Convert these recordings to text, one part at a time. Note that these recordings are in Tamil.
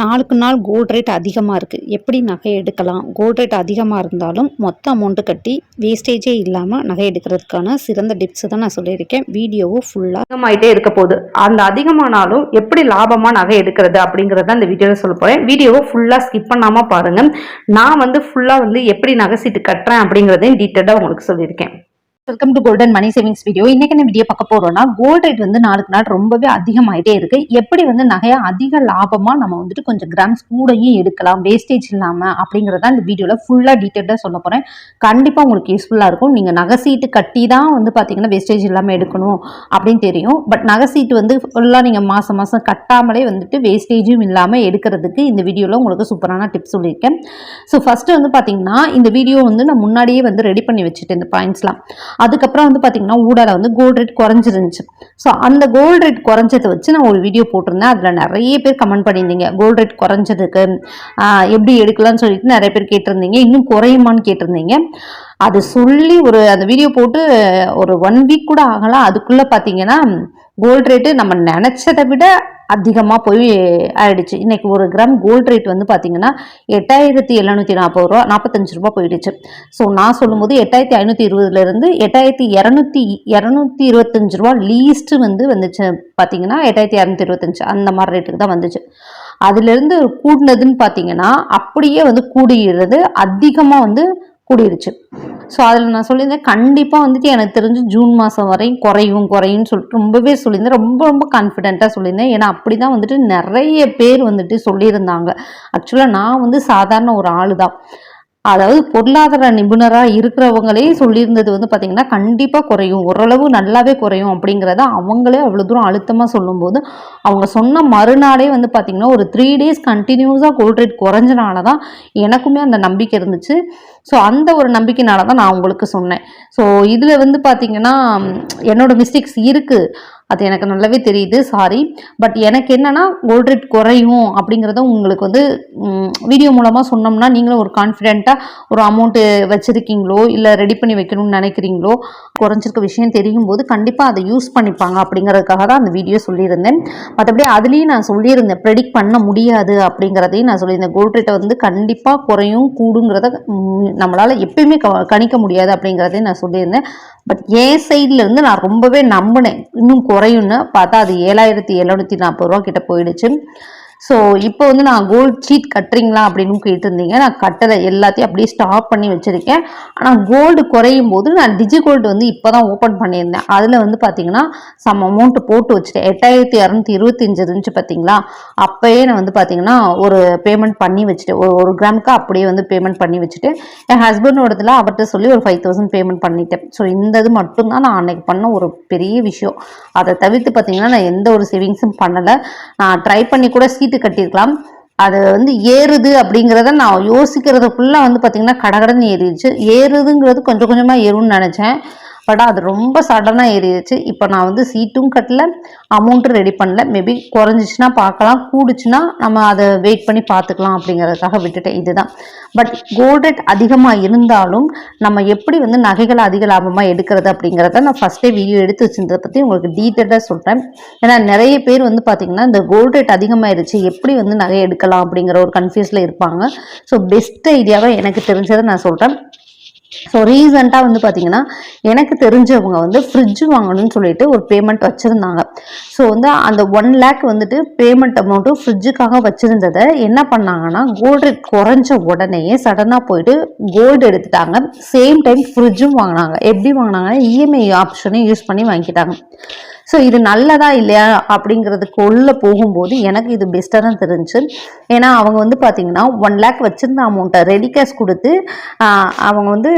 நாளுக்கு நாள் கோல்ட் ரேட் அதிகமாக இருக்குது எப்படி நகை எடுக்கலாம்? கோல்ட் ரேட் அதிகமாக இருந்தாலும் மொத்த அமௌண்ட்டு கட்டி வேஸ்டேஜே இல்லாமல் நகை எடுக்கிறதுக்கான சிறந்த டிப்ஸ் தான் நான் சொல்லியிருக்கேன். வீடியோவும் ஃபுல்லாக அதிகமாகிட்டே இருக்க போகுது அந்த அதிகமானாலும் எப்படி லாபமாக நகை எடுக்கிறது அப்படிங்கிறத இந்த வீடியோவில் சொல்ல போகிறேன் வீடியோவை ஃபுல்லாக ஸ்கிப் பண்ணாமல் பாருங்கள் நான் வந்து ஃபுல்லாக வந்து எப்படி நகை சீட்டு கட்டுறேன் அப்படிங்கிறதையும் டீட்டெயிலாக உங்களுக்கு சொல்லியிருக்கேன். Welcome to golden money savings video இன்னைக்கு என்ன வீடியோ பார்க்க போறோம்னா கோல்ட் ரேட் வந்து நாளுக்கு நாள் ரொம்பவே அதிகமாயிட்டே இருக்கு. எப்படி வந்து நகையை அதிக லாபமா நம்ம வந்துட்டு கொஞ்சம் கிராம்ஸ் கூடயும் எடுக்கலாம் வேஸ்டேஜ் இல்லாம அப்படிங்கறத இந்த வீடியோல ஃபுல்லா டீட்டெயிலாக சொல்ல போறேன். கண்டிப்பா உங்களுக்கு யூஸ்ஃபுல்லா இருக்கும். நீங்க நகை சீட்டு கட்டி தான் வந்து பாத்தீங்கன்னா வேஸ்டேஜ் இல்லாம எடுக்கணும் அப்படின்னு தெரியும். பட் நகை சீட்டு வந்து ஃபுல்லா நீங்க மாசம் மாசம் கட்டாமலே வந்துட்டு வேஸ்டேஜும் இல்லாம எடுக்கிறதுக்கு இந்த வீடியோல உங்களுக்கு சூப்பரான டிப்ஸ் சொல்லியிருக்கேன். ஸோ ஃபர்ஸ்ட் வந்து பாத்தீங்கன்னா இந்த வீடியோ வந்து நான் முன்னாடியே வந்து ரெடி பண்ணி வச்சுட்டேன் இந்த பாயிண்ட்ஸ்லாம் அதுக்கப்புறம் வந்து பார்த்தீங்கன்னா ஊடால வந்து கோல்ட் ரேட் குறைஞ்சிருந்துச்சு. ஸோ அந்த கோல்ட் ரேட் குறைஞ்சதை வச்சு நான் ஒரு வீடியோ போட்டிருந்தேன். அதில் நிறைய பேர் கமெண்ட் பண்ணியிருந்தீங்க. கோல்ட் ரேட் குறைஞ்சதுக்கு எப்படி எடுக்கலாம்னு சொல்லிட்டு நிறைய பேர் கேட்டிருந்தீங்க. இன்னும் குறையுமான்னு கேட்டிருந்தீங்க. அது சொல்லி ஒரு அந்த வீடியோ போட்டு ஒரு ஒன் வீக் கூட ஆகலாம் அதுக்குள்ளே பார்த்தீங்கன்னா கோல்ட் ரேட்டு நம்ம நினச்சதை விட அதிகமாக போய் ஆயிடுச்சு. இன்றைக்கி ஒரு கிராம் கோல்ட் ரேட் வந்து பார்த்திங்கன்னா எட்டாயிரத்தி எழுநூற்றி நாற்பது ரூபா நாற்பத்தஞ்சு ரூபா போயிடுச்சு. ஸோ நான் சொல்லும்போது எட்டாயிரத்தி ஐநூற்றி இருபதுலேருந்து எட்டாயிரத்தி இரநூத்தி இரநூத்தி இருபத்தஞ்சு ரூபா லீஸ்ட்டு வந்து வந்துச்சு. பார்த்தீங்கன்னா எட்டாயிரத்தி இரநூத்தி இருபத்தஞ்சு அந்த மாதிரி ரேட்டுக்கு தான் வந்துச்சு. அதுலேருந்து கூடினதுன்னு பார்த்தீங்கன்னா அப்படியே வந்து கூடுகிறது அதிகமாக வந்து கூடிருச்சு. ஸோ அதில் நான் சொல்லியிருந்தேன் கண்டிப்பாக வந்துட்டு எனக்கு தெரிஞ்சு ஜூன் மாதம் வரையும் குறையும் குறையும்னு சொல்லிட்டு ரொம்பவே சொல்லியிருந்தேன். ரொம்ப ரொம்ப கான்ஃபிடென்ட்டாக சொல்லியிருந்தேன். ஏன்னா அப்படி தான் வந்துட்டு நிறைய பேர் வந்துட்டு சொல்லியிருந்தாங்க. ஆக்சுவலாக நான் வந்து சாதாரண ஒரு ஆள் தான் அதாவது பொருளாதார நிபுணராக இருக்கிறவங்களே சொல்லியிருந்தது வந்து பார்த்திங்கன்னா கண்டிப்பாக குறையும். ஓரளவு நல்லாவே குறையும் அப்படிங்கிறத அவங்களே அவ்வளோ தூரம் அழுத்தமாக சொல்லும்போது அவங்க சொன்ன மறுநாளே வந்து பார்த்திங்கன்னா ஒரு த்ரீ டேஸ் கண்டினியூஸாக கோல்ட் ரேட் குறைஞ்சனால தான் எனக்குமே அந்த நம்பிக்கை இருந்துச்சு. ஸோ அந்த ஒரு நம்பிக்கைனால தான் நான் உங்களுக்கு சொன்னேன். ஸோ இதில் வந்து பார்த்திங்கன்னா என்னோடய மிஸ்டேக்ஸ் இருக்குது அது எனக்கு நல்லாவே தெரியுது சாரி பட் எனக்கு என்னன்னா கோல்ட் ரேட் குறையும் அப்படிங்கிறத உங்களுக்கு வந்து வீடியோ மூலமாக சொன்னோம்னா நீங்களும் ஒரு கான்ஃபிடென்ட்டாக ஒரு அமௌண்ட்டு வச்சுருக்கீங்களோ இல்லை ரெடி பண்ணி வைக்கணும்னு நினைக்கிறீங்களோ குறைஞ்சிருக்க விஷயம் தெரியும் போது கண்டிப்பாக அதை யூஸ் பண்ணிப்பாங்க அப்படிங்கிறதுக்காக தான் அந்த வீடியோ சொல்லியிருந்தேன். மற்றபடி அதுலேயும் நான் சொல்லியிருந்தேன் ப்ரெடிக்ட் பண்ண முடியாது அப்படிங்கிறதையும் நான் சொல்லியிருந்தேன். கோல்ட் ரேட்டை வந்து கண்டிப்பாக குறையும் கூடுங்கிறத நம்மளால் எப்பயுமே க கணிக்க முடியாது அப்படிங்கிறதையும் நான் சொல்லியிருந்தேன். பட் என் சைடில் இருந்து நான் ரொம்பவே நம்பினேன். இன்னும் குறையும்னு பார்த்தா அது ஏழாயிரத்தி எழுநூற்றி நாற்பது ரூபா கிட்ட போயிடுச்சு. ஸோ இப்போ வந்து நான் கோல்ட் சீட் கட்டுறீங்களா அப்படின்னு கேட்டிருந்தீங்க. நான் கட்டலை. எல்லாத்தையும் அப்படியே ஸ்டாப் பண்ணி வச்சுருக்கேன். ஆனால் கோல்டு குறையும் போது நான் டிஜி கோல்டு வந்து இப்போ தான் ஓப்பன் பண்ணியிருந்தேன். அதில் வந்து பார்த்தீங்கன்னா சம் அமௌண்ட் போட்டு வச்சுட்டேன். எட்டாயிரத்தி இரநூத்தி இருபத்தஞ்சு இருந்துச்சு பார்த்தீங்களா அப்போயே நான் வந்து பார்த்தீங்கன்னா ஒரு பேமெண்ட் பண்ணி வச்சுட்டேன். ஒரு ஒரு கிராமுக்கு அப்படியே வந்து பேமெண்ட் பண்ணி வச்சுட்டு என் ஹஸ்பண்டோடதுல அவர்கிட்ட சொல்லி ஒரு ஃபைவ் தௌசண்ட் பேமெண்ட் பண்ணிட்டேன். ஸோ இந்த இது மட்டும்தான் நான் அன்னைக்கு பண்ண ஒரு பெரிய விஷயம். அதை தவிர்த்து பார்த்தீங்கன்னா நான் எந்த ஒரு சேவிங்ஸும் பண்ணலை. நான் ட்ரை பண்ணி கூட தூக்கிட்டு கட்டியிருக்கலாம். அது வந்து ஏறுது அப்படிங்கிறத நான் யோசிக்கிறதுக்குள்ளே வந்து பார்த்தீங்கன்னா கடகடன்னு ஏறிடுச்சு. ஏறுதுங்கிறது கொஞ்சம் கொஞ்சமாக ஏறும்னு நினச்சேன். பட் அது ரொம்ப சடனாக ஏறிடுச்சு. இப்போ நான் வந்து சீட்டும் கட்டல அமௌண்ட்டும் ரெடி பண்ணல. மேபி குறைஞ்சிச்சுன்னா பார்க்கலாம் கூடுச்சுன்னா நம்ம அதை வெயிட் பண்ணி பார்த்துக்கலாம் அப்படிங்கிறதுக்காக விட்டுட்டேன். இதுதான். பட் கோல்ட் ரேட் அதிகமாக இருந்தாலும் நம்ம எப்படி வந்து நகைகளை அதிக லாபமாக எடுக்கிறது அப்படிங்கிறத நான் ஃபஸ்ட்டே வீடியோ எடுத்து வச்சிருந்ததை பற்றி உங்களுக்கு டீட்டெயிலாக சொல்கிறேன் ஏன்னா நிறைய பேர் வந்து பார்த்திங்கன்னா இந்த கோல்ட் ரேட் அதிகமாகிடுச்சு எப்படி வந்து நகை எடுக்கலாம் அப்படிங்கிற ஒரு கன்ஃபியூஸில் இருப்பாங்க. ஸோ பெஸ்ட் ஐடியாவை எனக்கு தெரிஞ்சதை நான் சொல்கிறேன் ஸோ ரீசெண்டாக வந்து பார்த்தீங்கன்னா எனக்கு தெரிஞ்சவங்க வந்து ஃப்ரிட்ஜ் வாங்கணும்னு சொல்லிட்டு ஒரு பேமெண்ட் வச்சுருந்தாங்க. ஸோ வந்து அந்த ஒன் லேக் வந்துட்டு பேமெண்ட் அமௌண்ட்டு ஃப்ரிட்ஜுக்காக வச்சுருந்ததை என்ன பண்ணாங்கன்னா கோல்டு ரேட் குறைஞ்ச உடனேயே சடனாக போயிட்டு கோல்டு எடுத்துட்டாங்க. சேம் டைம் ஃப்ரிட்ஜும் வாங்கினாங்க. எப்படி வாங்கினாங்கன்னா இஎம்ஐ ஆப்ஷனையும் யூஸ் பண்ணி வாங்கிட்டாங்க ஸோ இது நல்லதா இல்லையா அப்படிங்கிறதுக்கு உள்ள போகும்போது எனக்கு இது பெஸ்ட்டாக தான் தெரிஞ்சு. ஏன்னா அவங்க வந்து பார்த்தீங்கன்னா ஒன் லேக் வச்சுருந்த அமௌண்ட்டை ரெடி கேஷ் கொடுத்து அவங்க வந்து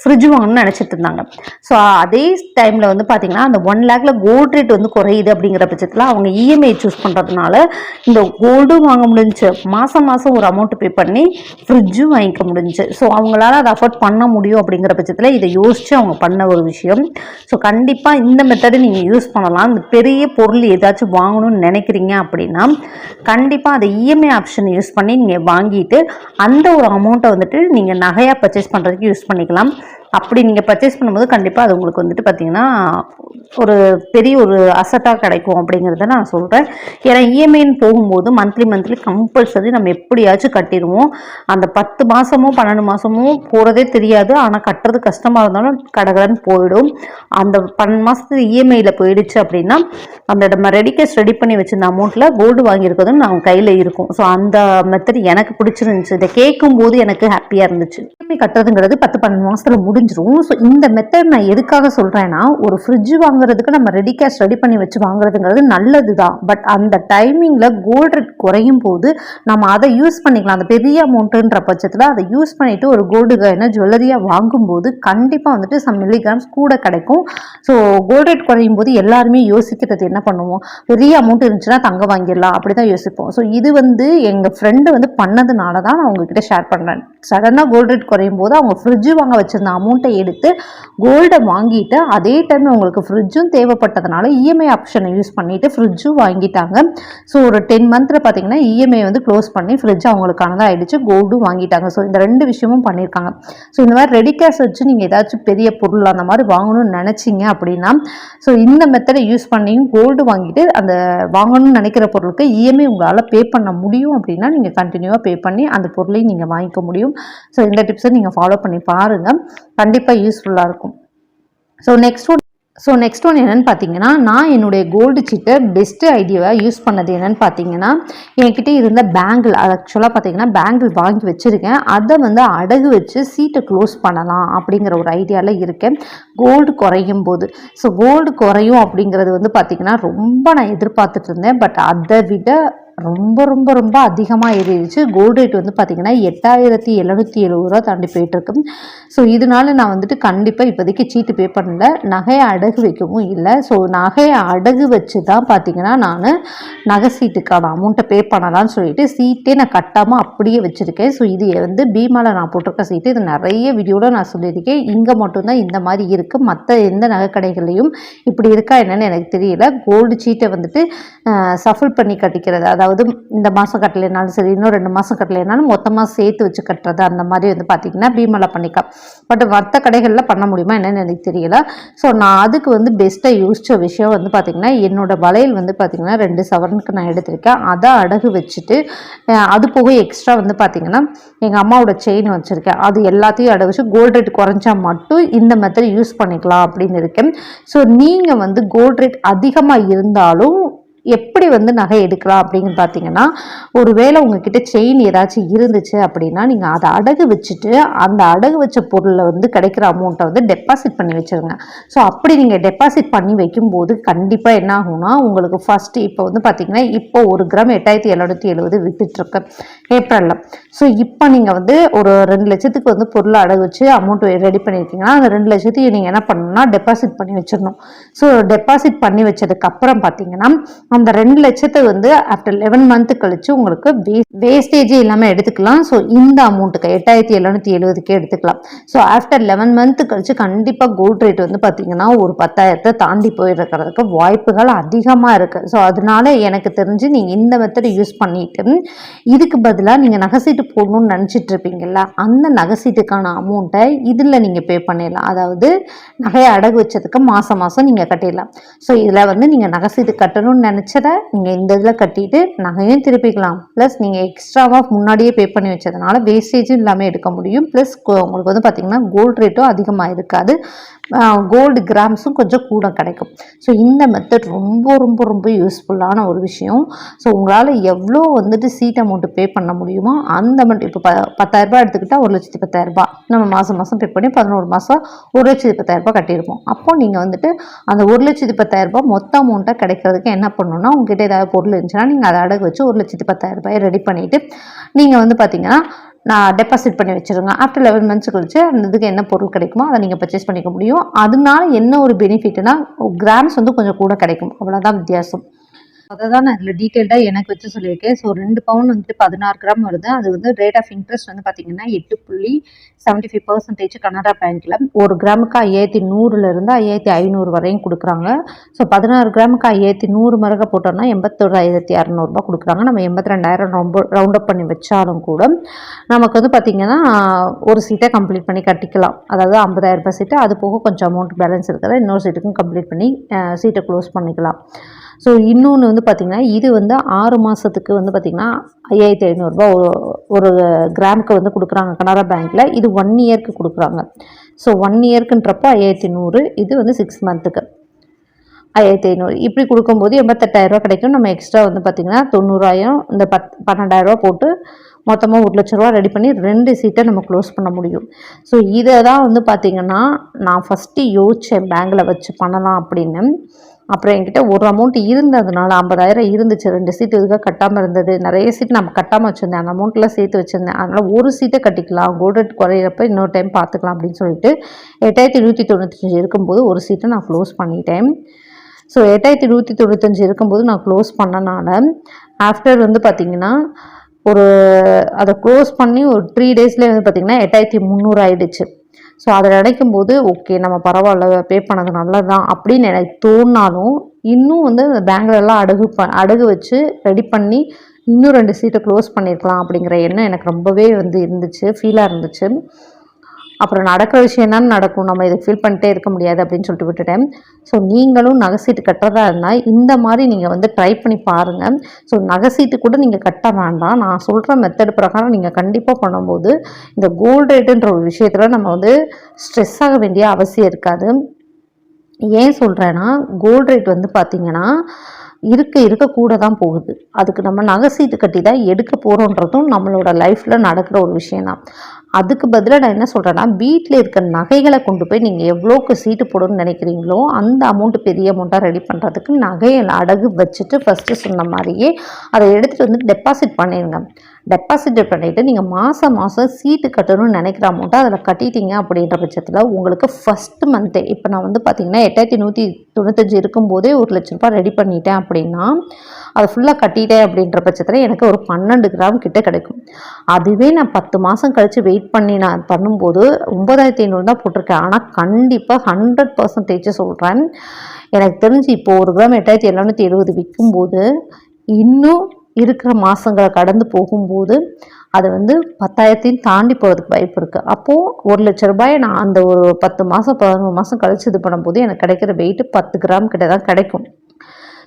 ஃப்ரிட்ஜ் வாங்கணும்னு நினச்சிட்டு இருந்தாங்க. ஸோ அதே டைமில் வந்து பார்த்தீங்கன்னா அந்த ஒன் லேக்கில் கோல்ட் ரேட் வந்து குறையுது அப்படிங்கிற பட்சத்தில் அவங்க இஎம்ஐ சூஸ் பண்ணுறதுனால இந்த கோல்டும் வாங்க முடிஞ்சுச்சு மாதம் மாதம் ஒரு அமௌண்ட் பே பண்ணி ஃப்ரிட்ஜும் வாங்கிக்க முடிஞ்சு. ஸோ அவங்களால அதை அஃபோர்ட் பண்ண முடியும் அப்படிங்கிற பட்சத்தில் இதை யோசித்து அவங்க பண்ண ஒரு விஷயம். ஸோ கண்டிப்பாக இந்த மெத்தடு நீங்கள் யூஸ் பண்ணலாம் இந்த பெரிய பொருள் ஏதாச்சும் வாங்கணும்னு நினைக்கிறீங்க அப்படின்னா கண்டிப்பாக அதை இஎம்ஐ ஆப்ஷன் யூஸ் பண்ணி நீங்கள் வாங்கிட்டு அந்த ஒரு அமௌண்ட்டை வந்துட்டு நீங்கள் நகையாக பர்ச்சேஸ் பண்ணுறதுக்கு யூஸ் பண்ணிக்கலாம். அப்படி நீங்கள் பர்ச்சேஸ் பண்ணும்போது கண்டிப்பாக அது உங்களுக்கு வந்துட்டு பார்த்தீங்கன்னா ஒரு பெரிய ஒரு அசட்டாக கிடைக்கும் அப்படிங்கிறத நான் சொல்கிறேன் ஏன்னா இஎம்ஐன்னு போகும்போது மந்த்லி மந்த்லி கம்பல்சரி நம்ம எப்படியாச்சும் கட்டிடுவோம். அந்த பத்து மாதமோ பன்னெண்டு மாதமோ போகிறதே தெரியாது. ஆனால் கட்டுறது கஷ்டமாக இருந்தாலும் கடகடன்னு போயிடும். அந்த பன்னெண்டு மாதத்துக்கு இஎம்ஐயில் போயிடுச்சு அப்படின்னா அந்த நம்ம ரெடி கேஷ் ரெடி பண்ணி வச்சிருந்த அமௌண்ட்டில் கோல்டு வாங்கியிருக்கிறதும் நம்ம கையில் இருக்கும். ஸோ அந்த மெத்தட் எனக்கு பிடிச்சிருந்துச்சு. இதை கேட்கும்போது எனக்கு ஹாப்பியாக இருந்துச்சு. இஎம்ஐ கட்டுறதுங்கிறது பத்து பன்னெண்டு மாதத்தில் முடிஞ்சிரும் ஸோ இந்த மெத்தட் நான் எதுக்காக சொல்கிறேன்னா ஒரு ஃப்ரிட்ஜ் வாங்குறதுக்கு நம்ம ரெடி கேஷ் ரெடி பண்ணி வச்சு வாங்குறதுங்கிறது நல்லது தான் பட் அந்த டைமிங்கில் கோல்டு ரேட் குறையும் போது நம்ம அதை யூஸ் பண்ணிக்கலாம். அந்த பெரிய அமௌண்ட்டுன்ற பட்சத்தில் அதை யூஸ் பண்ணிட்டு ஒரு கோல்டு காயினை ஜுவல்லரியாக வாங்கும்போது கண்டிப்பாக வந்துட்டு சம் மில்லிகிராம்ஸ் கூட கிடைக்கும். ஸோ கோல்டு ரேட் குறையும் போது எல்லாருமே யோசிக்கிறது என்ன பண்ணுவோம்? பெரிய அமௌண்ட் இருந்துச்சுன்னா தங்க வாங்கிடலாம். அப்படி தான் யோசிப்போம். ஸோ இது வந்து எங்கள் ஃப்ரெண்டு வந்து பண்ணதுனால தான் நான் உங்ககிட்ட ஷேர் பண்ணுறேன் சடனாக கோல்டு ரேட் குறையும் போது அவங்க ஃப்ரிட்ஜு வாங்க வச்சிருந்த அமௌண்ட்டை எடுத்து கோல்டை வாங்கிட்டு அதே டைம் உங்களுக்கு ஃப்ரிட்ஜும் தேவைப்பட்டதுனால இஎம்ஐ ஆப்ஷனை யூஸ் பண்ணிட்டு ஃப்ரிட்ஜும் வாங்கிட்டாங்க. ஸோ ஒரு டென் மந்த்தில் பார்த்தீங்கன்னா இஎம்ஐ வந்து க்ளோஸ் பண்ணி ஃப்ரிட்ஜ் அவங்களுக்கானதாக ஆயிடுச்சு கோல்டும் வாங்கிட்டாங்க. ஸோ இந்த ரெண்டு விஷயமும் பண்ணியிருக்காங்க ஸோ இந்த மாதிரி ரெடி கேஷ் வச்சு நீங்கள் ஏதாச்சும் பெரிய பொருள் அந்த மாதிரி வாங்கணும்னு நினச்சிங்க அப்படின்னா ஸோ இந்த மெத்தடை யூஸ் பண்ணியும் கோல்டு வாங்கிட்டு அந்த வாங்கணும்னு நினைக்கிற பொருளுக்கு இஎம்ஐ உங்களால் பே பண்ண முடியும் அப்படின்னா நீங்கள் கண்டினியூவாக பே பண்ணி அந்த பொருளையும் நீங்கள் வாங்கிக்க முடியும். ஸோ இந்த டிப்ஸை நீங்கள் ஃபாலோ பண்ணி பாருங்கள் கண்டிப்பாக யூஸ்ஃபுல்லாக இருக்கும். So next one so next one என்னென்னு பார்த்தீங்கன்னா நான் என்னுடைய கோல்டு சீட்டை பெஸ்ட்டு ஐடியாவாக யூஸ் பண்ணது என்னென்னு பார்த்தீங்கன்னா என்கிட்ட இருந்த பேங்கிள் அது ஆக்சுவலாக பார்த்தீங்கன்னா பேங்கிள் வாங்கி வச்சுருக்கேன். அதை வந்து அடகு வச்சு சீட்டை க்ளோஸ் பண்ணலாம் அப்படிங்கிற ஒரு ஐடியாவில் இருக்கேன். கோல்டு குறையும் போது. ஸோ கோல்டு குறையும் அப்படிங்கிறது வந்து பார்த்திங்கன்னா ரொம்ப நான் எதிர்பார்த்துட்டு இருந்தேன். பட் அதை விட ரொம்ப ரொம்ப ரொம்ப அதிகமாக ஏறிடுச்சு. கோல்டு ரேட் வந்து பார்த்திங்கன்னா எட்டாயிரத்தி எழுநூற்றி எழுபது ரூபா தாண்டி போயிட்டுருக்கு. ஸோ இதனால நான் வந்துட்டு கண்டிப்பாக இப்போதைக்கு சீட்டு பே பண்ணல. நகையை அடகு வைக்கவும் இல்லை. ஸோ நகையை அடகு வச்சு தான் பார்த்திங்கன்னா நான் நகை சீட்டுக்கான அமௌண்ட்டை பே பண்ணலான்னு சொல்லிட்டு சீட்டே நான் கட்டாமல் அப்படியே வச்சுருக்கேன். ஸோ இது வந்து பீமாவில் நான் போட்டிருக்க சீட்டு இது நிறைய வீடியோவில் நான் சொல்லியிருக்கேன். இங்கே மட்டும்தான் இந்த மாதிரி இருக்குது மற்ற எந்த நகை கடைகளையும் இப்படி இருக்கா என்னன்னு எனக்கு தெரியல. கோல்டு சீட்டை வந்துட்டு சஃபல் பண்ணி கட்டிக்கிறது. அதாவது அதாவது இந்த மாதம் கட்டலைனாலும் சரி இன்னும் ரெண்டு மாதம் கட்டலைனாலும் மொத்தமாக சேர்த்து வச்சு கட்டுறது அந்த மாதிரி வந்து பார்த்திங்கன்னா பீமாவில் பண்ணிக்கலாம். பட் மற்ற கடைகளில் பண்ண முடியுமா என்னென்னு எனக்கு தெரியல. ஸோ நான் அதுக்கு வந்து பெஸ்ட்டாக யோசித்த விஷயம் வந்து பார்த்திங்கன்னா என்னோடய வளையல் வந்து பார்த்திங்கன்னா ரெண்டு சவரனுக்கு நான் எடுத்திருக்கேன். அதை அடகு வச்சுட்டு அது போக எக்ஸ்ட்ரா வந்து பார்த்திங்கன்னா எங்கள் அம்மாவோட செயின் வச்சுருக்கேன். அது எல்லாத்தையும் அடகு வச்சு கோல்டு ரேட் குறைஞ்சா மட்டும் இந்த மெத்தட் யூஸ் பண்ணிக்கலாம் அப்படின்னு இருக்கேன். ஸோ நீங்கள் வந்து கோல்டு ரேட் அதிகமாக இருந்தாலும் எப்படி வந்து நகை எடுக்கலாம் அப்படின்னு பார்த்தீங்கன்னா ஒருவேளை உங்ககிட்ட செயின் ஏதாச்சும் இருந்துச்சு அப்படின்னா நீங்கள் அதை அடகு வச்சுட்டு அந்த அடகு வச்ச பொருளில் வந்து கிடைக்கிற அமௌண்ட்டை வந்து டெபாசிட் பண்ணி வச்சுருங்க. ஸோ அப்படி நீங்கள் டெபாசிட் பண்ணி வைக்கும்போது கண்டிப்பாக என்ன ஆகும்னா உங்களுக்கு ஃபஸ்ட்டு இப்போ வந்து பார்த்தீங்கன்னா இப்போ ஒரு கிராம் எட்டாயிரத்தி எழுநூற்றி எழுபது வித்துட்ருக்கு ஏப்ரலில். ஸோ இப்போ நீங்கள் வந்து ஒரு ரெண்டு லட்சத்துக்கு வந்து பொருளை அடகு வச்சு அமௌண்ட் ரெடி பண்ணியிருக்கீங்கன்னா அந்த ரெண்டு லட்சத்தையும் நீங்கள் என்ன பண்ணணும்னா டெபாசிட் பண்ணி வச்சிடணும். ஸோ டெபாசிட் பண்ணி வச்சதுக்கப்புறம் பார்த்தீங்கன்னா அந்த ரெண்டு லட்சத்தை வந்து ஆஃப்டர் லெவன் மந்த் கழிச்சு உங்களுக்கு வேஸ்டேஜே இல்லாமல் எடுத்துக்கலாம். ஸோ இந்த அமௌண்ட்டுக்கு எட்டாயிரத்தி எழுநூற்றி எழுபதுக்கே எடுத்துக்கலாம். ஸோ ஆஃப்டர் லெவன் மந்த் கழிச்சு கண்டிப்பாக கோல்ட் ரேட் வந்து பார்த்தீங்கன்னா ஒரு பத்தாயிரத்தை தாண்டி போயிருக்கிறதுக்கு வாய்ப்புகள் அதிகமாக இருக்குது ஸோ அதனால எனக்கு தெரிஞ்சு நீங்கள் இந்த மெத்தடை யூஸ் பண்ணிட்டு இதுக்கு பதிலாக நீங்கள் நகைசீட்டு போடணும்னு நினச்சிட்டு இருப்பீங்கல்ல அந்த நகைசீட்டுக்கான அமௌண்ட்டை இதில் நீங்கள் பே பண்ணிடலாம். அதாவது நகையை அடகு வச்சதுக்கு மாதம் மாதம் நீங்கள் கட்டிடலாம். ஸோ இதில் வந்து நீங்கள் நகைசீட்டு கட்டணும்னு நினச்சத நீங்கள் இந்த இதில் கட்டிட்டு நகையும் திருப்பிக்கலாம். ப்ளஸ் நீங்கள் எக்ஸ்ட்ராவாக முன்னாடியே பே பண்ணி வச்சதுனால வேஸ்டேஜும் இல்லாமல் எடுக்க முடியும். ப்ளஸ் உங்களுக்கு வந்து பார்த்திங்கன்னா கோல்டு ரேட்டும் அதிகமாக இருக்காது. கோல்டு கிராம்ஸும் கொஞ்சம் கூட கிடைக்கும். ஸோ இந்த மெத்தட் ரொம்ப ரொம்ப ரொம்ப யூஸ்ஃபுல்லான ஒரு விஷயம். ஸோ உங்களால் எவ்வளோ வந்துட்டு சீட் அமௌண்ட்டு பே பண்ண முடியுமோ அந்த அமௌண்ட் இப்போ ப பத்தாயிரரூபா எடுத்துக்கிட்டால் ஒரு லட்சத்தி பத்தாயிரரூபா நம்ம மாதம் மாதம் பே பண்ணி பதினோரு மாதம் ஒரு லட்சத்தி பத்தாயிரரூபா கட்டியிருப்போம். அப்போ நீங்கள் வந்துட்டு அந்த ஒரு லட்சத்தி பத்தாயிரரூபா மொத்த அமௌண்ட்டாக கிடைக்கிறதுக்கு என்ன பண்ணணும்னா உங்ககிட்ட ஏதாவது பொருள் இருந்துச்சுன்னா நீங்கள் அதை அடகு வச்சு ஒரு லட்சத்தி பத்தாயிரரூபாயை ரெடி பண்ணிவிட்டு நீங்கள் வந்து பார்த்தீங்கன்னா நான் டெபாசிட் பண்ணி வச்சுருங்க. ஆஃப்டர் லெவன் மந்த்ஸ் கழிச்சு அந்த இதுக்கு என்ன பொருள் கிடைக்குமோ அதை நீங்கள் பர்ச்சேஸ் பண்ணிக்க முடியும். அதனால என்ன ஒரு பெனிஃபிட்னா கிராம்ஸ் வந்து கொஞ்சம் கூட கிடைக்கும். அவ்வளோதான் வித்தியாசம். அதை தான் நான் இதில் டீட்டெயில்டாக எனக்கு வச்சு சொல்லியிருக்கேன் ஸோ ரெண்டு பவுன் வந்துட்டு பதினாறு கிராம் வருது. அது வந்து ரேட் ஆஃப் இன்ட்ரெஸ்ட் வந்து பார்த்தீங்கன்னா எட்டு புள்ளி செவன்ட்டி ஃபைவ் பர்சன்டேஜ் கனடா பேங்க்கில் ஒரு கிராமுக்கு ஐயாயிரத்தி நூறுலேருந்து ஐயாயிரத்தி ஐநூறு வரையும் கொடுக்குறாங்க. ஸோ பதினாறு கிராமுக்கு ஐயாயிரத்தி நூறு மரக போட்டோம்னா எண்பத்தோராயிரத்தி இரநூறுபா கொடுக்குறாங்க. நம்ம எண்பத்தி ரெண்டாயிரம் ரொம்ப ரவுண்ட் அப் பண்ணி வச்சாலும் கூட நமக்கு வந்து பார்த்திங்கன்னா ஒரு சீட்டை கம்ப்ளீட் பண்ணி கட்டிக்கலாம். அதாவது ஐம்பதாயிரம் ரூபாய் சீட்டு அது போக கொஞ்சம் அமௌண்ட் பேலன்ஸ் இருக்கிறத இன்னொரு சீட்டுக்கும் கம்ப்ளீட் பண்ணி சீட்டை க்ளோஸ் பண்ணிக்கலாம். ஸோ இன்னொன்று வந்து பார்த்திங்கன்னா இது வந்து ஆறு மாதத்துக்கு வந்து பார்த்திங்கன்னா ஐயாயிரத்தி ஐநூறுரூபா ஒரு கிராமுக்கு வந்து கொடுக்குறாங்க. கனரா பேங்க்கில் இது ஒன் இயர்க்கு கொடுக்குறாங்க. ஸோ ஒன் இயர்க்குன்றப்போ ஐயாயிரத்தி நூறு இது வந்து சிக்ஸ் மந்த்துக்கு ஐயாயிரத்தி ஐநூறு. இப்படி கொடுக்கும்போது எண்பத்தெட்டாயிரரூவா கிடைக்கும். நம்ம எக்ஸ்ட்ரா வந்து பார்த்திங்கன்னா தொண்ணூறாயிரம் இந்த பத் பன்னெண்டாயிரரூவா போட்டு மொத்தமாக ஒரு லட்ச ரூபா ரெடி பண்ணி ரெண்டு சீட்டை நம்ம க்ளோஸ் பண்ண முடியும். ஸோ இதை தான் வந்து பார்த்திங்கன்னா நான் ஃபஸ்ட்டு யோசித்தேன் பேங்கில் வச்சு பண்ணலாம் அப்படின்னு. அப்புறம் என்கிட்ட ஒரு அமௌண்ட் இருந்ததுனால ஐம்பதாயிரம் இருந்துச்சு. ரெண்டு சீட்டு இதுக்காக கட்டாமல் இருந்தது. நிறைய சீட் நம்ம கட்டாமல் வச்சுருந்தேன். அந்த அமௌண்ட்லாம் சேர்த்து வச்சுருந்தேன். அதனால் ஒரு சீட்டை கட்டிக்கலாம். கோல்டு ரேட் குறையிறப்ப இன்னொரு டைம் பார்த்துக்கலாம் அப்படின்னு சொல்லிட்டு எட்டாயிரத்தி நூற்றி தொண்ணூத்தஞ்சு இருக்கும்போது ஒரு சீட்டை நான் க்ளோஸ் பண்ணிட்டேன். ஸோ எட்டாயிரத்தி நூற்றி தொண்ணூத்தஞ்சு இருக்கும்போது நான் க்ளோஸ் பண்ணனால ஆஃப்டர் வந்து பார்த்திங்கன்னா ஒரு அதை க்ளோஸ் பண்ணி ஒரு த்ரீ டேஸ்லேயே வந்து பார்த்திங்கன்னா எட்டாயிரத்தி முந்நூறு ஆயிடுச்சு. ஸோ அதை நினைக்கும் போது ஓகே நம்ம பரவாயில்ல பே பண்ணது நல்லது தான் அப்படின்னு எனக்கு தோணாலும் இன்னும் வந்து அந்த பேங்க்லலாம் அடகு ப அடகு வச்சு ரெடி பண்ணி இன்னும் ரெண்டு சீட்டை க்ளோஸ் பண்ணியிருக்கலாம் அப்படிங்கிற எண்ணம் எனக்கு ரொம்பவே வந்து இருந்துச்சு ஃபீலாக இருந்துச்சு. அப்புறம் நடக்கிற விஷயம் தான் நடக்கும். நம்ம இதை ஃபீல் பண்ணிட்டே இருக்க முடியாது அப்படின்னு சொல்லிட்டு விட்டுட்டேன். ஸோ நீங்களும் நகை சீட்டு கட்டுறதா இருந்தால் இந்த மாதிரி நீங்கள் வந்து ட்ரை பண்ணி பாருங்கள் ஸோ நகை சீட்டு கூட நீங்கள் கட்ட வேண்டாம். நான் சொல்கிற மெத்தட் பிரகாரம் நீங்கள் கண்டிப்பாக பண்ணும்போது இந்த கோல்டு ரேட்டுன்ற ஒரு விஷயத்தில் நம்ம வந்து ஸ்ட்ரெஸ் ஆக வேண்டிய அவசியம் இருக்காது. ஏன் சொல்கிறேன்னா கோல்டு ரேட் வந்து பார்த்திங்கன்னா இருக்க இருக்க கூட தான் போகுது. அதுக்கு நம்ம நகை சீட்டு கட்டி தான் எடுக்க போகிறோன்றதும் நம்மளோட லைஃப்பில் நடக்கிற ஒரு விஷயம் தான் அதுக்கு பதிலாக நான் என்ன சொல்கிறேன்னா வீட்டில் இருக்க நகைகளை கொண்டு போய் நீங்கள் எவ்வளோக்கு சீட்டு போடணும்னு நினைக்கிறீங்களோ அந்த அமௌண்ட்டு பெரிய அமௌண்ட்டாக ரெடி பண்ணுறதுக்கு நகையில் அடகு வச்சுட்டு ஃபஸ்ட்டு சொன்ன மாதிரியே அதை எடுத்துகிட்டு வந்து டெபாசிட் பண்ணிடுங்க டெபாசிட் பண்ணிவிட்டு நீங்கள் மாதம் மாதம் சீட்டு கட்டணும்னு நினைக்கிற அமௌண்ட்டை அதில் கட்டிட்டீங்க அப்படின்ற பட்சத்தில் உங்களுக்கு ஃபஸ்ட்டு மந்த்தே இப்போ நான் வந்து பார்த்தீங்கன்னா எட்டாயிரத்தி நூற்றி தொண்ணூத்தஞ்சு இருக்கும்போதே ஒரு லட்ச ரூபாய் ரெடி பண்ணிட்டேன் அப்படின்னா அதை ஃபுல்லாக கட்டிட்டேன் அப்படின்ற பட்சத்தில் எனக்கு ஒரு பன்னெண்டு கிராம் கிட்ட கிடைக்கும். அதுவே நான் பத்து மாதம் கழித்து வெயிட் பண்ணி நான் பண்ணும்போது ஒன்பதாயிரத்தி ஐநூறு தான் போட்டிருக்கேன். ஆனால் கண்டிப்பாக ஹண்ட்ரட் பர்சன்டேஜ் சொல்கிறேன் எனக்கு தெரிஞ்சு இப்போ ஒரு கிராம் எட்டாயிரத்தி எழுநூற்றி எழுபது விற்கும்போது இன்னும் இருக்கிற மாதங்களை கடந்து போகும்போது அது வந்து பத்தாயிரத்தையும் தாண்டி போகிறதுக்கு வாய்ப்பு இருக்குது அப்போது ஒரு லட்ச ரூபாயை நான் அந்த ஒரு பத்து மாதம் பதினோரு மாதம் கழிச்சு இது பண்ணும்போது எனக்கு கிடைக்கிற வெயிட்டு பத்து கிராம் கிட்ட தான் கிடைக்கும்.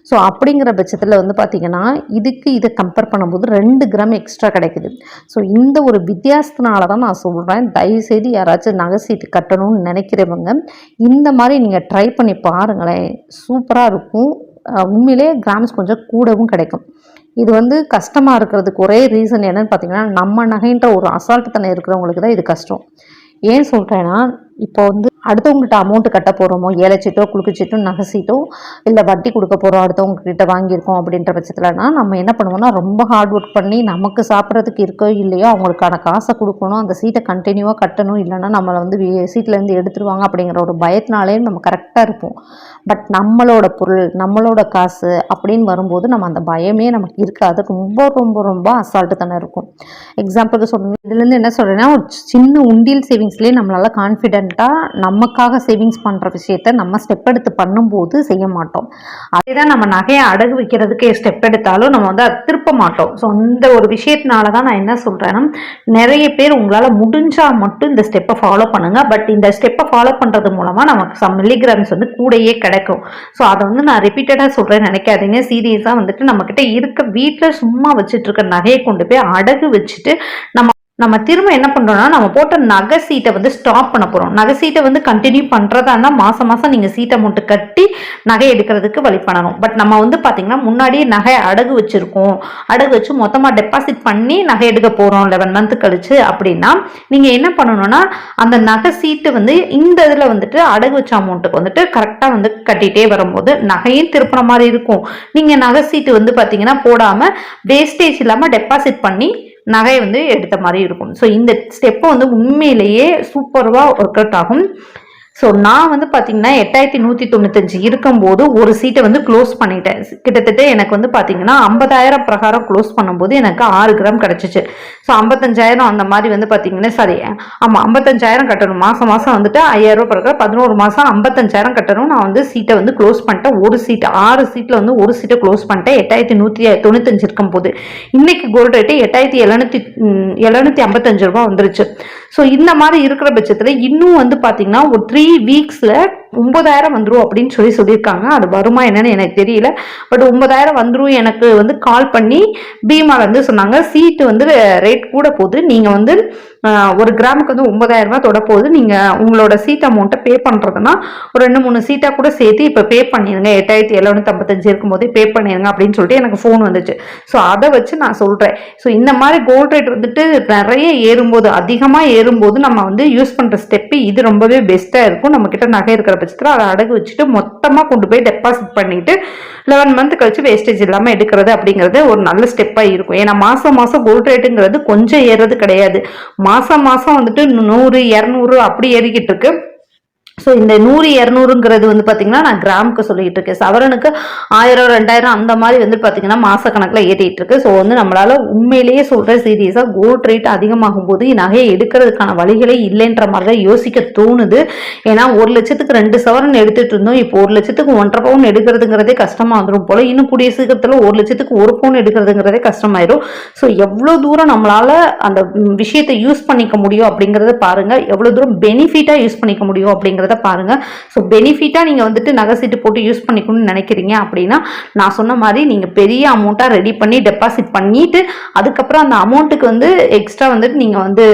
ஸோ அப்படிங்கிற பட்சத்தில் வந்து பார்த்திங்கன்னா இதுக்கு இதை கம்பேர் பண்ணும்போது ரெண்டு கிராம் எக்ஸ்ட்ரா கிடைக்குது. ஸோ இந்த ஒரு வித்தியாசத்தினால தான் நான் சொல்கிறேன் தயவுசெய்து யாராச்சும் நகை சீட்டு கட்டணும்னு நினைக்கிறவங்க இந்த மாதிரி நீங்கள் ட்ரை பண்ணி பாருங்களேன். சூப்பராக இருக்கும். உண்மையிலே கிராம்ஸ் கொஞ்சம் கூடவும் கிடைக்கும். இது வந்து கஷ்டமாக இருக்கிறதுக்கு ஒரே ரீசன் என்னன்னு பார்த்தீங்கன்னா நம்ம நகைன்ற ஒரு அசால்ட்டுத்தனம் இருக்கிறவங்களுக்கு தான் இது கஷ்டம். ஏன் சொல்கிறேன்னா இப்போ வந்து அடுத்தவங்ககிட்ட அமௌண்ட் கட்ட போகிறோமோ ஏழைச்சீட்டோ குலுக்குச்சீட்டோ நகை சீட்டோ இல்லை வட்டி கொடுக்க போகிறோம் அடுத்தவங்க கிட்ட வாங்கியிருக்கோம் அப்படின்ற பட்சத்தில்னா நம்ம என்ன பண்ணுவோம்னா ரொம்ப ஹார்ட் ஒர்க் பண்ணி நமக்கு சாப்பிட்றதுக்கு இருக்கோ இல்லையோ அவங்களுக்கான காசை கொடுக்கணும் அந்த சீட்டை கண்டினியூவாக கட்டணும் இல்லைன்னா நம்மளை வந்து வே- சீட்லேருந்து எடுத்துருவாங்க அப்படிங்கிற ஒரு பயத்தினாலே நம்ம கரெக்டாக இருப்போம். பட் நம்மளோட பொருள் நம்மளோட காசு அப்படின்னு வரும்போது நம்ம அந்த பயமே நமக்கு இருக்காது. ரொம்ப ரொம்ப ரொம்ப அசால்ட்டு தானே இருக்கும். எக்ஸாம்பிளுக்கு சொல்லணும். இதுலேருந்து என்ன சொல்கிறேன்னா ஒரு சின்ன உண்டியல் சேவிங்ஸ்லேயே நம்மளால் கான்ஃபிடென்ட்டாக நமக்காக சேவிங்ஸ் பண்ணுற விஷயத்த நம்ம ஸ்டெப் எடுத்து பண்ணும்போது செய்ய மாட்டோம். அதே தான் நம்ம நகையை அடகு வைக்கிறதுக்கு ஸ்டெப் எடுத்தாலும் நம்ம வந்து அதை திருப்ப மாட்டோம். ஸோ அந்த ஒரு விஷயத்தினால தான் நான் என்ன சொல்கிறேன்னா நிறைய பேர் உங்களால் முடிஞ்சால் மட்டும் இந்த ஸ்டெப்பை ஃபாலோ பண்ணுங்கள் பட் இந்த ஸ்டெப்பை ஃபாலோ பண்ணுறது மூலமாக நமக்கு சம் மில்லிகிராம்ஸ் வந்து கூடயே கிடைக்கும் ஸோ அதை வந்து நான் ரிப்பீட்டடாக சொல்கிறேன் நினைக்காதீங்க. சீரியஸாக வந்துட்டு நம்மக்கிட்ட இருக்க வீட்டில் சும்மா வச்சுட்டு இருக்க நகையை கொண்டு போய் அடகு வச்சுட்டு நம்ம நம்ம திரும்ப என்ன பண்ணுறோம்னா நம்ம போட்ட நகை சீட்டை வந்து ஸ்டாப் பண்ண போகிறோம் நகை சீட்டை வந்து கண்டினியூ பண்ணுறதா இருந்தால் மாதம் மாதம் நீங்கள் சீட் அமௌண்ட்டு கட்டி நகை எடுக்கிறதுக்கு வழி பண்ணணும். பட் நம்ம வந்து பார்த்திங்கன்னா முன்னாடியே நகை அடகு வச்சுருக்கோம். அடகு வச்சு மொத்தமாக டெபாசிட் பண்ணி நகை எடுக்க போகிறோம் லெவன் மந்த்து கழிச்சு அப்படின்னா நீங்கள் என்ன பண்ணணும்னா அந்த நகை சீட்டு வந்து இந்த இதில் வந்துட்டு அடகு வச்ச அமௌண்ட்டுக்கு வந்துட்டு கரெக்டாக வந்து கட்டிகிட்டே வரும்போது நகையும் திருப்புற மாதிரி இருக்கும். நீங்கள் நகை சீட்டு வந்து பார்த்தீங்கன்னா போடாமல் வேஸ்டேஜ் இல்லாமல் டெபாசிட் பண்ணி நகையை வந்து எடுத்த மாதிரி இருக்கும். ஸோ இந்த ஸ்டெப்பை வந்து உண்மையிலேயே சூப்பராக ஒர்க் அவுட் ஆகும். ஸோ நான் வந்து பார்த்தீங்கன்னா எட்டாயிரத்தி நூற்றி தொண்ணூத்தஞ்சு இருக்கும்போது ஒரு சீட்டை வந்து க்ளோஸ் பண்ணிட்டேன். கிட்டத்தட்ட எனக்கு வந்து பார்த்தீங்கன்னா ஐம்பதாயிரம் பிரகாரம் க்ளோஸ் பண்ணும்போது எனக்கு ஆறு கிராம் கிடச்சிச்சு. ஸோ ஐம்பத்தஞ்சாயிரம் அந்த மாதிரி வந்து பார்த்தீங்கன்னா சரி ஆமாம் ஐம்பத்தஞ்சாயிரம் கட்டணும். மாதம் மாதம் வந்துட்டு ஐயாயிரம் ரூபாய் பிறகு பதினோரு மாதம் ஐம்பத்தஞ்சாயிரம் கட்டணும். நான் வந்து சீட்டை வந்து க்ளோஸ் பண்ணிட்டேன். ஒரு சீட்டு ஆறு சீட்டில் வந்து ஒரு சீட்டை க்ளோஸ் பண்ணிட்டேன். எட்டாயிரத்தி நூற்றி தொண்ணூத்தஞ்சு இருக்கும் போது இன்னைக்கு கோல்டு ரேட்டு எட்டாயிரத்தி எழுநூத்தி எழுநூத்தி ஐம்பத்தஞ்சு ரூபா வந்துருச்சு. ஸோ இந்த மாதிரி இருக்கிற பட்சத்தில் இன்னும் வந்து பார்த்தீங்கன்னா ஒரு த்ரீ வீக்ஸில் ஒன்பதாயிரம் வந்துடும் அப்படின்னு சொல்லி சொல்லியிருக்காங்க. அது வருமா என்னன்னு எனக்கு தெரியல. பட் ஒன்பதாயிரம் வந்துடும் எனக்கு வந்து கால் பண்ணி பீமால வந்து சொன்னாங்க. சீட்டு வந்து ரேட் கூட போகுது. நீங்கள் வந்து ஒரு கிராமுக்கு வந்து ஒன்பதாயிரம் ரூபாய் தொட போகுது. நீங்கள் உங்களோட சீட் அமௌண்ட்டை பே பண்ணுறதுனா ஒரு ரெண்டு மூணு சீட்டாக கூட சேர்த்து இப்போ பே பண்ணிடுங்க எட்டாயிரத்தி எழுநூத்தி ஐம்பத்தஞ்சு இருக்கும்போதே பே பண்ணிடுங்க அப்படின்னு சொல்லிட்டு எனக்கு ஃபோன் வந்துச்சு. ஸோ அதை வச்சு நான் சொல்கிறேன் ஸோ இந்த மாதிரி கோல்ட் ரேட் வந்துட்டு நிறைய ஏறும்போது அதிகமாக ஏறும்போது நம்ம வந்து யூஸ் பண்ணுற ஸ்டெப்பு இது ரொம்பவே பெஸ்ட்டாக இருக்கும். நம்ம கிட்ட நகை இருக்கிற பட்சத்தில் அதை அடகு வச்சுட்டு மொத்தமாக கொண்டு போய் டெபாசிட் பண்ணிட்டு லெவன் மந்த் கழிச்சு வேஸ்டேஜ் இல்லாமல் எடுக்கிறது அப்படிங்கிறது ஒரு நல்ல ஸ்டெப்பாக இருக்கும். ஏன்னா மாதம் மாதம் கோல்ட் ரேட்டுங்கிறது கொஞ்சம் ஏறது கிடையாது. மாதம் மாதம் வந்துட்டு நூறு இரநூறு அப்படி ஏறிக்கிட்டு இருக்கு. ஸோ இந்த நூறு இரநூறுங்கிறது வந்து பார்த்தீங்கன்னா நான் கிராமுக்கு சொல்லிட்டு இருக்கேன் சவரனுக்கு ஆயிரம் ரெண்டாயிரம் அந்த மாதிரி வந்து பார்த்தீங்கன்னா மாசக்கணக்கில் ஏறிட்டு இருக்கு ஸோ வந்து நம்மளால உண்மையிலேயே சொல்ற சீரியஸாக கோல்ட் ரேட் அதிகமாகும் போது நகையை எடுக்கிறதுக்கான வழிகளே இல்லைன்ற மாதிரி தான் யோசிக்க தோணுது. ஏன்னா ஒரு லட்சத்துக்கு ரெண்டு சவரன் எடுத்துட்டு இருந்தோம். இப்போ ஒரு லட்சத்துக்கு ஒன்றரை பவுன் எடுக்கிறதுங்கிறதே கஷ்டமா வந்துடும் போல. இன்னும் கூடிய சீக்கிரத்தில் ஒரு லட்சத்துக்கு ஒரு பவுன் எடுக்கிறதுங்கிறதே கஷ்டமாயிரும். ஸோ எவ்வளோ தூரம் நம்மளால அந்த விஷயத்தை யூஸ் பண்ணிக்க முடியும் அப்படிங்கிறத பாருங்க. எவ்வளோ தூரம் பெனிஃபிட்டாக யூஸ் பண்ணிக்க முடியும் அப்படிங்கிறது பாருங்க. ஸோ பெனிஃபிட்டாக நீங்கள் வந்துட்டு நகை சீட்டு போட்டு யூஸ் பண்ணிக்கணும்னு நினைக்கிறீங்க அப்படின்னா நான் சொன்ன மாதிரி நீங்கள் பெரிய அமௌண்ட்டாக ரெடி பண்ணி டெபாசிட் பண்ணிட்டு அதுக்கப்புறம் அந்த அமௌண்ட்டுக்கு வந்து எக்ஸ்ட்ரா வந்துட்டு நீங்கள் வந்து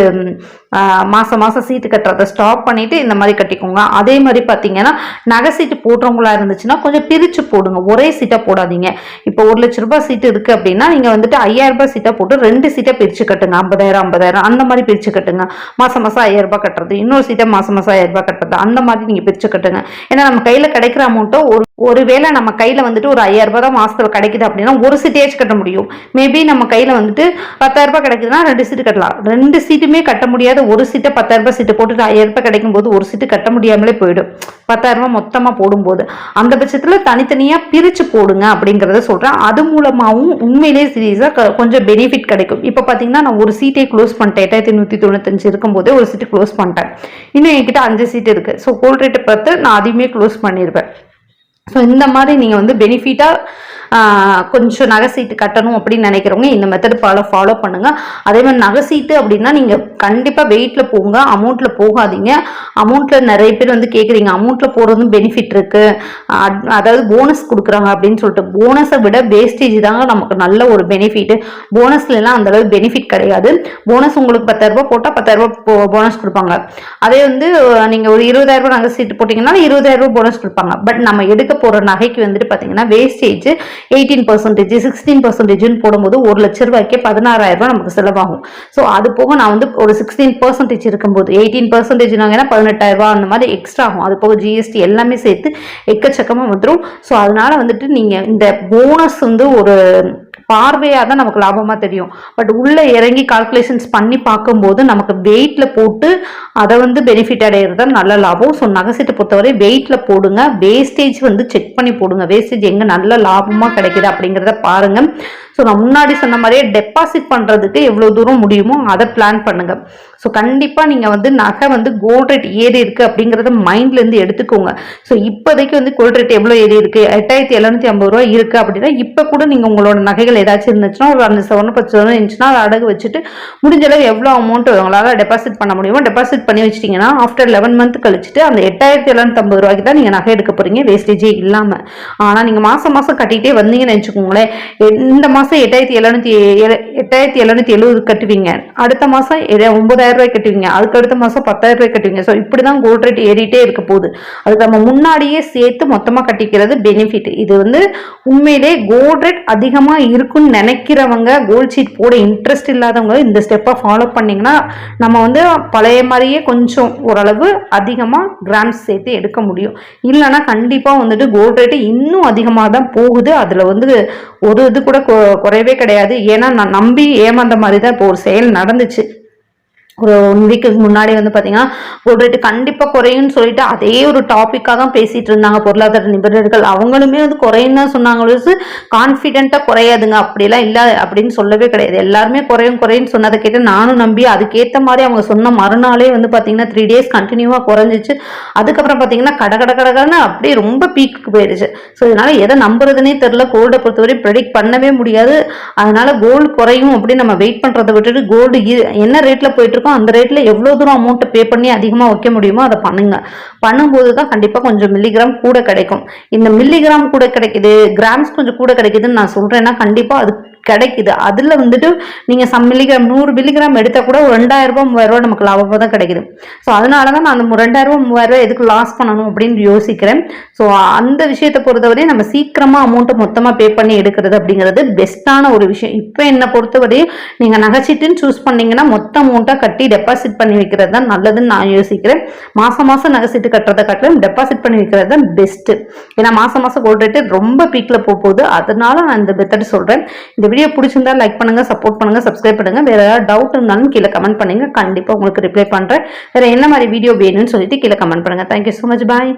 மாதம் மாதம் சீட்டு கட்டுறதை ஸ்டாப் பண்ணிட்டு இந்த மாதிரி கட்டிக்கோங்க. அதே மாதிரி பார்த்தீங்கன்னா நகை சீட்டு போடுறவங்களா இருந்துச்சுன்னா கொஞ்சம் பிரிச்சு போடுங்க. ஒரே சீட்டை போடாதீங்க. இப்போ ஒரு லட்ச ரூபாய் சீட்டு இருக்கு அப்படின்னா நீங்க வந்துட்டு ஐயாயிரம் ரூபாய் போட்டு ரெண்டு சீட்டை பிரிச்சு கட்டுங்க. ஐம்பதாயிரம் ஐம்பதாயிரம் அந்த மாதிரி பிரிச்சு கட்டுங்க. மாசம் மாசம் ஐயாயிரம் ரூபாய் கட்டுறது இன்னொரு சீட்டை மாசம் மாசம் ஐயாயிரம் ரூபாய் கட்டுறது அந்த மாதிரி நீங்க பிரிச்சு கட்டுங்க. ஏன்னா நம்ம கையில கிடைக்கிற அமௌண்ட்டோ ஒரு ஒருவேளை நம்ம கையில வந்துட்டு ஒரு ஐயாயிரரூபா தான் மாசத்துல கிடைக்குது அப்படின்னா ஒரு சீட்டையாச்சும் கட்ட முடியும். மேபி நம்ம கையில வந்துட்டு பத்தாயிரரூபா கிடைக்குதுன்னா ரெண்டு சீட்டு கட்டலாம். ரெண்டு சீட்டுமே கட்ட முடியாத ஒரு சீட்டை பத்தாயிரம் ரூபாய் சீட்டு போட்டுட்டு ஐயாயிரம் ரூபாய் கிடைக்கும் போது ஒரு சீட்டு கட்ட முடியாமலே போயிடும். பத்தாயிரம் ரூபாய் போடும்போது. அந்த பட்சத்தில் தனித்தனியாக பிரித்து போடுங்க அப்படிங்கிறத சொல்கிறேன் அது மூலமாகவும் உண்மையிலேயே சீரியஸாக கொஞ்சம் பெனிஃபிட் கிடைக்கும். இப்போ பார்த்தீங்கன்னா நான் ஒரு சீட்டை க்ளோஸ் பண்ணிட்டேன். எட்டாயிரத்தி நூற்றி தொண்ணூத்தஞ்சு இருக்கும்போதே ஒரு சீட்டு க்ளோஸ் பண்ணிட்டேன். இன்னும் என்கிட்ட அஞ்சு சீட்டு இருக்கு. ஸோ கோல்ட் ரேட்டை பார்த்து நான் அதையுமே க்ளோஸ் பண்ணிடுவேன் ஸோ இந்த மாதிரி நீங்கள் வந்து பெனிஃபிட்டாக கொஞ்சம் நகை சீட்டு கட்டணும் அப்படின்னு நினைக்கிறவங்க இந்த மெத்தட் ஃபாலோ ஃபாலோ பண்ணுங்கள் அதே மாதிரி நகை சீட்டு அப்படின்னா நீங்கள் கண்டிப்பாக வெயிட்டில் போங்க அமௌண்ட்டில் போகாதீங்க. அமௌண்ட்டில் நிறைய பேர் வந்து கேட்குறீங்க அமௌண்ட்டில் போகிறதும் பெனிஃபிட் இருக்குது அதாவது போனஸ் கொடுக்குறாங்க அப்படின்னு சொல்லிட்டு போனஸை விட வேஸ்டேஜ் தாங்க நமக்கு நல்ல ஒரு பெனிஃபிட் போனஸ்லாம் அந்த அளவுக்கு பெனிஃபிட் கிடையாது. போனஸ் உங்களுக்கு பத்தாயிரம் ரூபாய் போட்டால் பத்தாயிரம் ரூபாய் போனஸ் கொடுப்பாங்க. அதே வந்து நீங்கள் ஒரு இருபதாயிரம் ரூபாய் நகை சீட்டு போட்டிங்கன்னா இருபதாயிரம் ரூபாய் போனஸ் கொடுப்பாங்க. பட் நம்ம எடுக்க போகிற நகைக்கு வந்துட்டு பார்த்தீங்கன்னா வேஸ்டேஜ் எயிட்டீன் பர்சன்டேஜ் சிக்ஸ்டீன் பர்சன்டேஜ்னு போடும்போது ஒரு லட்ச ரூபாய்க்கே பதினாறாயிரம் ரூபாய் நமக்கு செலவாகும். ஸோ அது போக நான் வந்து ஒரு சிக்ஸ்டீன் பர்சன்டேஜ் இருக்கும்போது எயிட்டீன் பர்சன்டேஜ் நாங்கன்னா பதினெட்டாயிரம் ரூபாய் அந்த மாதிரி எக்ஸ்ட்ரா ஆகும். அது போக ஜிஎஸ்டி எல்லாமே சேர்த்து எக்கச்சக்கமாக வந்துடும் ஸோ அதனால வந்துட்டு நீங்கள் இந்த போனஸ் வந்து ஒரு பார்வையாக தான் நமக்கு லாபமாக தெரியும். பட் உள்ளே இறங்கி கால்குலேஷன்ஸ் பண்ணி பார்க்கும்போது நமக்கு வெயிட்டில் போட்டு அதை வந்து பெனிஃபிட் அடைகிறது தான் நல்ல லாபம். ஸோ நகைசீட்டை பொறுத்தவரை வெயிட்டில் போடுங்க. வேஸ்டேஜ் வந்து செக் பண்ணி போடுங்க. வேஸ்டேஜ் எங்கே நல்ல லாபமாக கிடைக்குது அப்படிங்கிறத பாருங்கள் ஸோ நான் முன்னாடி சொன்ன மாதிரியே டெபாசிட் பண்ணுறதுக்கு எவ்வளோ தூரம் முடியுமோ அதை பிளான் பண்ணுங்கள் ஸோ கண்டிப்பாக நீங்கள் வந்து நகை வந்து கோல்ட் ரேட் ஏறி இருக்குது அப்படிங்கிறத மைண்ட்லேருந்து எடுத்துக்கோங்க. ஸோ இப்போதைக்கு வந்து கோல்ட் ரேட் எவ்வளோ ஏறி இருக்குது எட்டாயிரத்தி எழுநூத்தி ஐம்பது ரூபா இருக்குது அப்படின்னா இப்போ கூட நீங்கள் உங்களோட நகைகள் ஏதாச்சும் இருந்துச்சுன்னா ஒரு அஞ்சு சவரன் பத்து சவரன் இருந்துச்சுன்னா அதை அடகு வச்சுட்டு முடிஞ்ச அளவு எவ்வளோ அமௌண்ட் உங்களால் டெபாசிட் பண்ண முடியுமோ டெபாசிட் பண்ணி வச்சிட்டிங்கன்னா ஆஃப்டர் லெவன் மந்த் கழிச்சுட்டு அந்த எட்டாயிரத்தி எழுநூத்தம்பது ரூபாய்க்கு தான் நீங்கள் நகை எடுக்க போறீங்க. வேஸ்டேஜே இல்லாமல் ஆனால் நீங்கள் மாதம் மாதம் கட்டிகிட்டே வந்தீங்கன்னு வச்சுக்கோங்களேன் இந்த மாதம் எட்டாயிரத்தி எழுநூத்தி எட்டாயிரத்தி எழுநூத்தி எழுபது கட்டுவீங்க. அடுத்த மாதம் ஒன்பதாயிரம் ரூபாய் கட்டுவீங்க. அதுக்கு அடுத்த மாதம் பத்தாயிரம் ரூபாய் கட்டுவீங்க. ஸோ இப்படி தான் கோல்ட் ரேட் ஏறிட்டே இருக்க போகுது. அதுக்கு நம்ம முன்னாடியே சேர்த்து மொத்தமாக கட்டிக்கிறது பெனிஃபிட் இது வந்து உண்மையிலே கோல்ட் ரேட் அதிகமாக இருக்குன்னு நினைக்கிறவங்க கோல்ட் ஷீட் போட இன்ட்ரெஸ்ட் இல்லாதவங்க இந்த ஸ்டெப்பை ஃபாலோ பண்ணிங்கன்னா நம்ம வந்து பழைய மாதிரியே கொஞ்சம் ஓரளவு அதிகமாக கிராம்ஸ் சேர்த்து எடுக்க முடியும். இல்லைன்னா கண்டிப்பாக வந்துட்டு கோல்ட் ரேட்டு இன்னும் அதிகமாக தான் போகுது. அதில் வந்து ஒரு இது கூட கொ- குறையவே கிடையாது. ஏன்னா நான் நம்பி ஏமாந்த மாதிரி தான் இப்போ ஒரு செயல் நடந்துச்சு. ஒரு ஒன் வீக்குக்கு முன்னாடி வந்து பார்த்தீங்கன்னா ஒரு ரேட்டு கண்டிப்பாக குறையும்னு சொல்லிட்டு அதே ஒரு டாப்பிக்காக தான் பேசிகிட்டு இருந்தாங்க பொருளாதார நிபுணர்கள். அவங்களுமே வந்து குறையும் தான் சொன்னாங்களோ கான்ஃபிடென்ட்டாக குறையாதுங்க. அப்படிலாம் இல்லை அப்படின்னு சொல்லவே கிடையாது. எல்லாருமே குறையும் குறையும் சொன்னதை கேட்டு நானும் நம்பி அதுக்கேற்ற மாதிரி அவங்க சொன்ன மறுநாளே வந்து பார்த்தீங்கன்னா த்ரீ டேஸ் கண்டினியூவாக குறைஞ்சிச்சு. அதுக்கப்புறம் பார்த்தீங்கன்னா கட கட கடகடன்னு அப்படியே ரொம்ப பீக்கு போயிடுச்சு. ஸோ இதனால் எதை நம்புறதுனே தெரில கோல்டை பொறுத்தவரை ப்ரெடிக்ட் பண்ணவே முடியாது. அதனால கோல்டு குறையும் அப்படின்னு நம்ம வெயிட் பண்ணுறதை விட்டுட்டு கோல்டு என்ன ரேட்டில் போயிட்டுருக்கோம் அந்த ரேட்டில் எவ்வளோ தூரம் அமௌண்ட்டை பே பண்ணி அதிகமாக வைக்க முடியுமோ அதை பண்ணுங்க. பண்ணும்போது தான் கண்டிப்பாக கொஞ்சம் மில்லிகிராம் கூட கிடைக்கும். இந்த மில்லிகிராம் கூட கிடைக்குது கிராம்ஸ் கொஞ்சம் கூட கிடைக்குதுன்னு நான் சொல்கிறேன்னா கண்டிப்பாக அது கிடைக்குது. அதில் வந்துட்டு நீங்கள் சம் மில்லிகிராம் நூறு மில்லிகிராம் எடுத்தால் கூட ஒரு ரெண்டாயிரம் ரூபா மூவாயிரம் நமக்கு லாபமாக தான் கிடைக்குது. ஸோ அதனால தான் நான் அந்த ரெண்டாயிரம் ரூபாய் மூவாயிரம் ரூபா எதுக்கு லாஸ் பண்ணணும் அப்படின்னு யோசிக்கிறேன். ஸோ அந்த விஷயத்தை பொறுத்தவரை நம்ம சீக்கிரமாக அமௌண்ட்டை மொத்தமாக பே பண்ணி எடுக்கிறது அப்படிங்கிறது பெஸ்ட்டான ஒரு விஷயம். இப்போ என்னை பொறுத்தவரை நீங்கள் நகைச்சீட்டுன்னு சூஸ் பண்ணீங்கன்னா மொத்த அமௌண்ட்டாக கட்டி டெபாசிட் பண்ணி வைக்கிறது தான் நல்லதுன்னு நான் யோசிக்கிறேன். மாதம் மாதம் நகைச்சீட்டு கட்டுறதை காட்டிலும் டெபாசிட் பண்ணி வைக்கிறது தான் பெஸ்ட்டு ஏன்னா மாதம் மாதம் கோல்ட் ரேட்டு ரொம்ப பீக்கில் போக போகுது. அதனால நான் இந்த மெத்தட் சொல்கிறேன் இந்த வீடியோ பிடிச்சிருந்தா லைக் பண்ணுங்க சப்போர்ட் பண்ணுங்க சப்ஸ்கிரைப் பண்ணுங்க. வேற ஏதாவது டவுட் இருந்தாலும் கீழே கமெண்ட் பண்ணுங்க. கண்டிப்பாக உங்களுக்கு ரிப்ளை பண்ணுறேன் வேற என்ன மாதிரி வீடியோ வேணும்னு சொல்லிட்டு கீழே கமெண்ட் பண்ணுங்க. Thank you so much bye